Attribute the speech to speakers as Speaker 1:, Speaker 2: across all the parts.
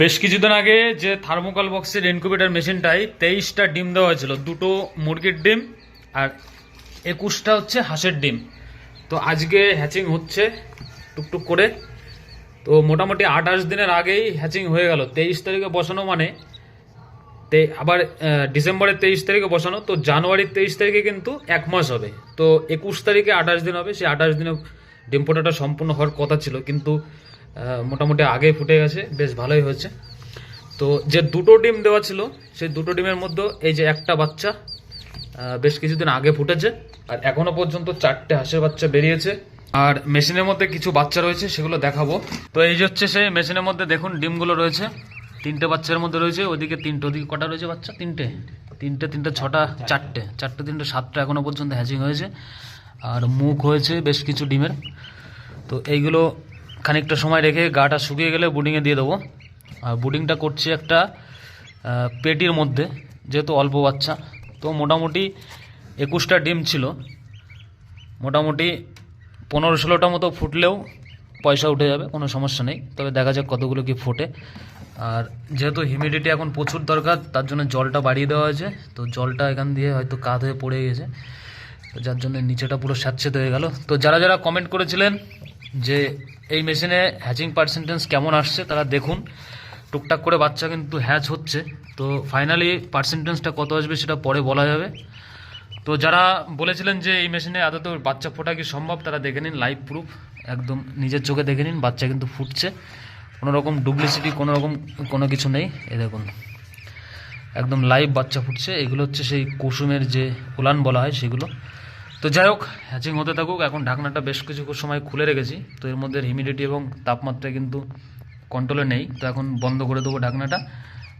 Speaker 1: বেশ কিছুদিন আগে যে থার্মোকল বক্সের ইনকিউবেটর মেশিনটাই তেইশটা ডিম দেওয়া হয়েছিল, দুটো মুরগির ডিম আর একুশটা হচ্ছে হাঁসের ডিম। তো আজকে হ্যাচিং হচ্ছে টুকটুক করে। তো মোটামুটি আঠাশ দিনের আগেই হ্যাচিং হয়ে গেল। তেইশ তারিখে বসানো মানে তে, আবার ডিসেম্বরের তেইশ তারিখে বসানো, তো জানুয়ারির তেইশ তারিখে কিন্তু এক মাস হবে। তো একুশ তারিখে আঠাশ দিন হবে, সেই আঠাশ দিনে ডিম ফোটাটা সম্পূর্ণ হওয়ার কথা ছিল। কিন্তু মোটামুটি আগে ফুটে গেছে, বেশ ভালোই হয়েছে। তো যে দুটো ডিম দেওয়া ছিল, সেই দুটো ডিমের মধ্যে এই যে একটা বাচ্চা বেশ কিছুদিন আগে ফুটেছে, আর এখনও পর্যন্ত চারটে হাঁসের বাচ্চা বেরিয়েছে। আর মেশিনের মধ্যে কিছু বাচ্চা রয়েছে, সেগুলো দেখাবো। তো এই যে হচ্ছে সেই মেশিনের মধ্যে দেখুন, ডিমগুলো রয়েছে, তিনটে বাচ্চার মধ্যে রয়েছে, ওদিকে তিনটে, ওদিকে কটা রয়েছে বাচ্চা? তিনটে। তিনটে তিনটে, ছটা, চারটে। চারটে, তিনটে, সাতটা এখনও পর্যন্ত হ্যাচিং হয়েছে। আর মুখ হয়েছে বেশ কিছু ডিমের। তো এইগুলো খানিকটা সময় রেখে গাটা শুকিয়ে গেলে বুডিংয়ে দিয়ে দেবো। আর বুডিংটা করছি একটা পেটির মধ্যে, যেহেতু অল্প বাচ্চা। তো মোটামুটি একুশটা ডিম ছিল। মোটামুটি পনেরো ষোলোটা মতো ফুটলেও পয়সা উঠে যাবে, কোনো সমস্যা নেই। তবে দেখা যাক কতগুলো কি ফোটে। আর যেহেতু হিউমিডিটি এখন প্রচুর দরকার, তার জন্য জলটা বাড়িয়ে দেওয়া হয়েছে। তো জলটা এখান দিয়ে হয়তো কাত হয়ে পড়ে গেছে। যার জন্য নিচেটা পুরো স্যাঁতসেঁত হয়ে গেল। তো যারা যারা কমেন্ট করেছিলেন যে এই মেশিনে হ্যাচিং পার্সেন্টেজ কেমন আসছে তারা দেখুন। টুকটাক করে বাচ্চা কিন্তু হ্যাচ হচ্ছে। তো ফাইনালি পার্সেন্টেজটা কত আসবে সেটা পরে বলা যাবে। তো যারা বলেছিলেন যে এই মেশিনে আদতে বাচ্চা ফোটা কি সম্ভব, তারা দেখে নিন লাইভ প্রুফ একদম নিজের চোখে দেখে নিন, বাচ্চা কিন্তু ফুটছে। কোনো রকম ডুপ্লিসিটি কোনো রকম, কোনো কিছু নেই। এ দেখুন। একদম লাইভ বাচ্চা ফুটছে। এগুলো হচ্ছে সেই কুসুমের যে উলান বলা হয় সেগুলো। তো যাই হোক হ্যাচিং হতে থাকুক, এখন ঢাকনাটা বেশ কিছু সময় খুলে রেখেছি। তো এর মধ্যে হিউমিডিটি এবং তাপমাত্রা কিন্তু কন্ট্রোলে নেই। তো এখন বন্ধ করে দেবো ঢাকনাটা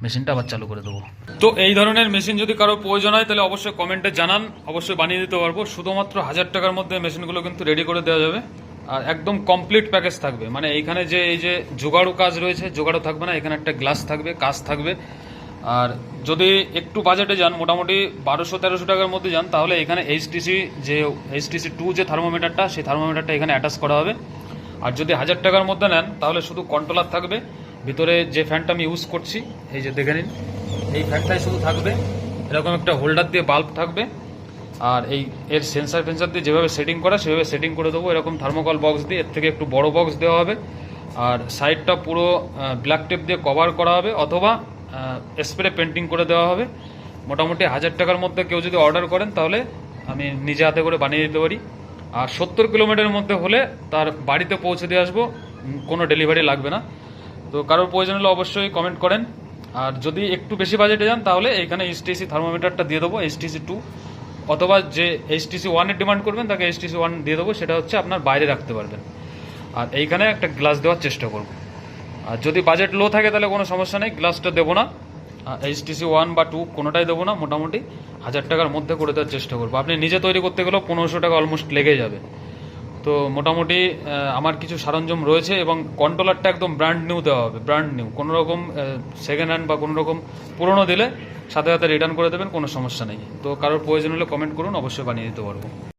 Speaker 1: মেশিনটা আবার চালু করে দেবো। তো এই ধরনের মেশিন যদি কারও প্রয়োজন হয়, তাহলে অবশ্যই কমেন্টে জানান। অবশ্যই বানিয়ে দিতে পারব। শুধুমাত্র হাজার টাকার মধ্যে মেশিনগুলো কিন্তু রেডি করে দেওয়া যাবে। আর একদম কমপ্লিট প্যাকেজ থাকবে। মানে এইখানে যে, এই যে, জোগাড়ু কাজ রয়েছে, জোগাড়ু থাকবে না। এখানে একটা গ্লাস থাকবে কাজ থাকবে। আর যদি একটু বাজেটে যান, মোটামুটি বারোশো তেরোশো টাকার মধ্যে যান, তাহলে এখানে এইচটিসি যে এইচটিসি টু যে থার্মোমিটারটা সেই থার্মোমিটারটা এখানে অ্যাটাচ করা হবে। আর যদি হাজার টাকার মধ্যে নেন, তাহলে শুধু কন্ট্রোলার থাকবে। ভিতরে যে ফ্যানটা আমি ইউজ করছি, এই যে দেখে নিন, এই ফ্যানটাই শুধু থাকবে। এরকম একটা হোল্ডার দিয়ে বাল্ব থাকবে। আর এই এর সেন্সার ফেন্সার দিয়ে যেভাবে সেটিং করা, সেভাবে সেটিং করে দেবো। এরকম থার্মোকল বক্স দিয়ে, এর থেকে একটু বড় বক্স দেওয়া হবে। আর সাইডটা পুরো ব্ল্যাক টেপ দিয়ে কভার করা হবে, অথবা স্প্রে পেন্টিং করে দেওয়া হবে। মোটামুটি হাজার টাকার মধ্যে কেউ যদি অর্ডার করেন, তাহলে আমি নিজে হাতে করে বানিয়ে দিতে পারি। আর সত্তর কিলোমিটারের মধ্যে হলে তার বাড়িতে পৌঁছে দিয়ে আসব কোনো ডেলিভারি লাগবে না। তো কারোর প্রয়োজন হলে অবশ্যই কমেন্ট করেন। আর যদি একটু বেশি বাজেটে যান, তাহলে এখানে এইচটিসি থার্মোমিটারটা দিয়ে দেবো এইচটিসি টু অথবা যে এইচটিসি ওয়ানের ডিমান্ড করবেন, তাকে এইচটিসি ওয়ান দিয়ে দেবো, সেটা হচ্ছে আপনার বাইরে রাখতে পারবেন। আর এইখানে একটা গ্লাস দেওয়ার চেষ্টা করব। আর যদি বাজেট লো থাকে তাহলে কোনো সমস্যা নেই গ্লাসটা দেবো না। এইচটিসি ওয়ান বা টু কোনোটাই দেবো না, মোটামুটি হাজার টাকার মধ্যে করে দেওয়ার চেষ্টা করব। আপনি নিজে তৈরি করতে গেলেও পনেরোশো টাকা অলমোস্ট লেগে যাবে। তো মোটামুটি আমার কিছু সরঞ্জাম রয়েছে এবং কন্ট্রোলারটা একদম ব্র্যান্ড নিউ দেওয়া হবে ব্র্যান্ড নিউ কোনো রকম সেকেন্ড হ্যান্ড বা কোনো রকম পুরনো দিলে সাথে সাথে রিটার্ন করে দেবেন, কোনো সমস্যা নেই। তো কারোর প্রয়োজন হলে কমেন্ট করুন, অবশ্যই বানিয়ে দিতে পারব।